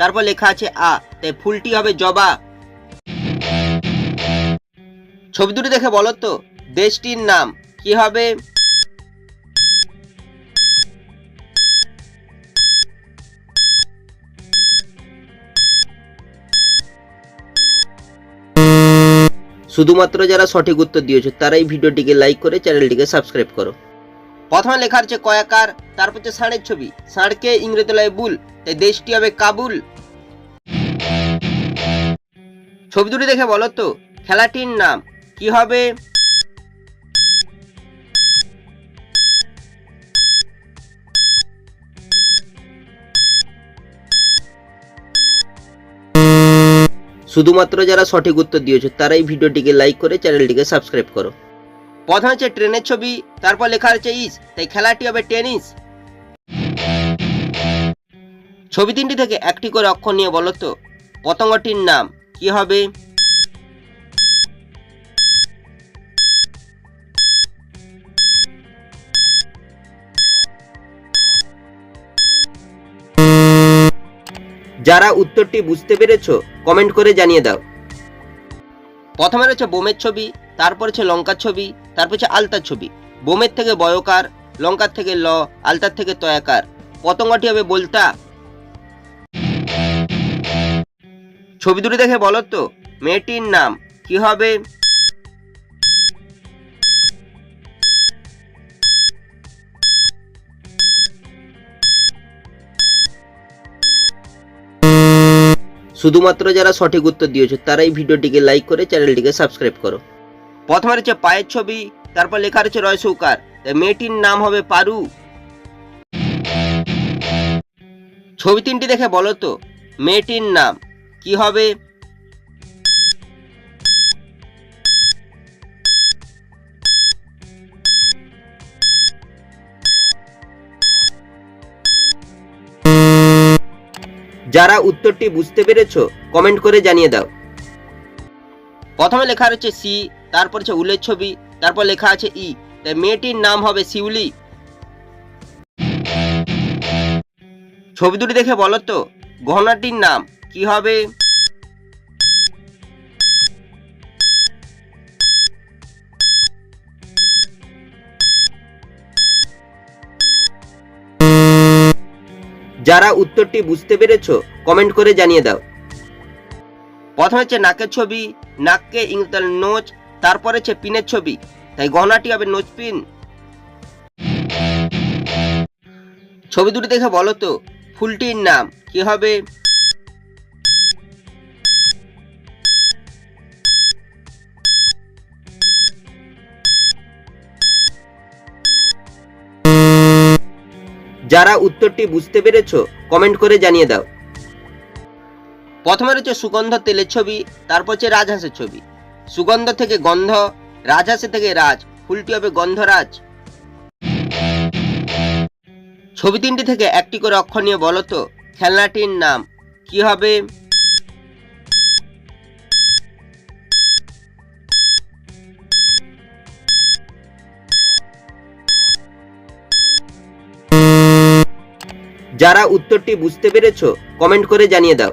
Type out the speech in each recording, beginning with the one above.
তারপর লেখা আছে আ, তাই ফুলটি হবে জবা। ছবি দুটি দেখে বলো তো, দেশটির নাম কি হবে? শুধুমাত্র যারা সঠিক উত্তর দিয়েছ, তারাই ভিডিওটিকে লাইক করে চ্যানেলটিকে সাবস্ক্রাইব করো। প্রথমে লেখা আছে কয়াকার, তারপর হচ্ছে ষাঁড়ের ছবি। ষাঁড়কে ইংরেতলায় বুল, তাই দেশটি হবে কাবুল। ছবি দুটি দেখে বলো তো, খেলাটির নাম কি হবে? শুধুমাত্র যারা সঠিক উত্তর দিয়েছ, তারাই ভিডিওটিকে লাইক করে চ্যানেলটিকে সাবস্ক্রাইব করো। প্রথমে হচ্ছে ট্রেনের ছবি, তারপর লেখা আছে ইস, তাই খেলাটি হবে টেনিস। ছবি তিনটি থেকে একটি করে অক্ষর নিয়ে বলো তো পতঙ্গটির নাম কি হবে? যারা উত্তরটি বুঝতে পেরেছ কমেন্ট করে জানিয়ে দাও। প্রথমে রয়েছে বোমের ছবি, তারপর হচ্ছে লঙ্কার ছবি, তারপর হচ্ছে আলতার ছবি। বোমের থেকে বয়কার, লঙ্কার থেকে ল, আলতার থেকে তয়াকার। পতঙ্গটি হবে বলতা ছবি দুটি দেখে বলো তো। মেয়েটির নাম কি হবে? শুধুমাত্র যারা সঠিক উত্তর দিয়েছ, তারাই ভিডিওটিকে লাইক করে চ্যানেলটিকে সাবস্ক্রাইব করো। প্রথমে রয়েছে পায়ের ছবি, তারপর লেখা রয়েছে রয় সৌকার। মেয়েটির নাম হবে পারু। ছবি তিনটি দেখে বলো তো, মেয়েটির নাম কি হবে? যারা উত্তরটি বুঝতে পেরেছ কমেন্ট করে জানিয়ে দাও। প্রথমে লেখা রয়েছে সি, তারপর হচ্ছে উলের ছবি, তারপর লেখা আছে ই। তাই মেয়েটির নাম হবে শিউলি। ছবি দুটি দেখে বলো তো, গহনাটির নাম। কি হবে? যারা উত্তরটি বুঝতে পেরেছ কমেন্ট করে জানিয়ে দাও। প্রথমে হচ্ছে নাকের ছবি, নাককে ইংরেজি নোচ তারপরে হচ্ছে পিনের ছবি। তাই গহনাটি হবে নোচ পিন। ছবি দুটি দেখে বলো তো, ফুলটির নাম কি হবে? যারা উত্তরটি বুঝতে পেরেছ কমেন্ট করে জানিয়ে দাও। প্রথমে রয়েছে সুগন্ধ তেলের ছবি, তারপর হচ্ছে রাজহাঁসের ছবি। সুগন্ধ থেকে গন্ধ রাজহাঁসে থেকে রাজ, ফুলটি হবে গন্ধরাজ। ছবি তিনটি থেকে একটি করে অক্ষর নিয়ে বলো তো, খেলনাটির নাম কি হবে? যারা উত্তরটি বুঝতে পেরেছ কমেন্ট করে জানিয়ে দাও।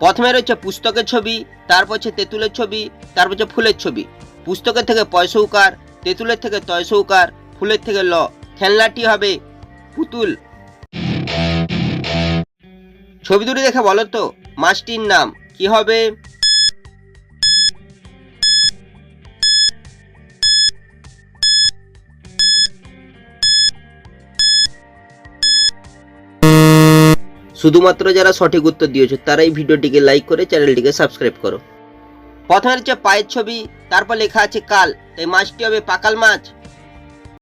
প্রথমে রয়েছে পুস্তকের ছবি, তারপর হচ্ছে তেঁতুলের ছবি, তারপর হচ্ছে ফুলের ছবি। পুস্তকের থেকে পয়সৌকার তেঁতুলের থেকে তয়সৌকার ফুলের থেকে ল। খেলনাটি হবে পুতুল। ছবি দুটি দেখে বলো তো, মাছটির নাম, কি হবে? শুধুমাত্র যারা সঠিক উত্তর দিয়েছ, তারাই ভিডিওটিকে লাইক করে চ্যানেলটিকে সাবস্ক্রাইব করো। প্রথমে হচ্ছে পায়ের ছবি, তারপর লেখা আছে কাল, তাই মাছটি হবে পাকাল মাছ।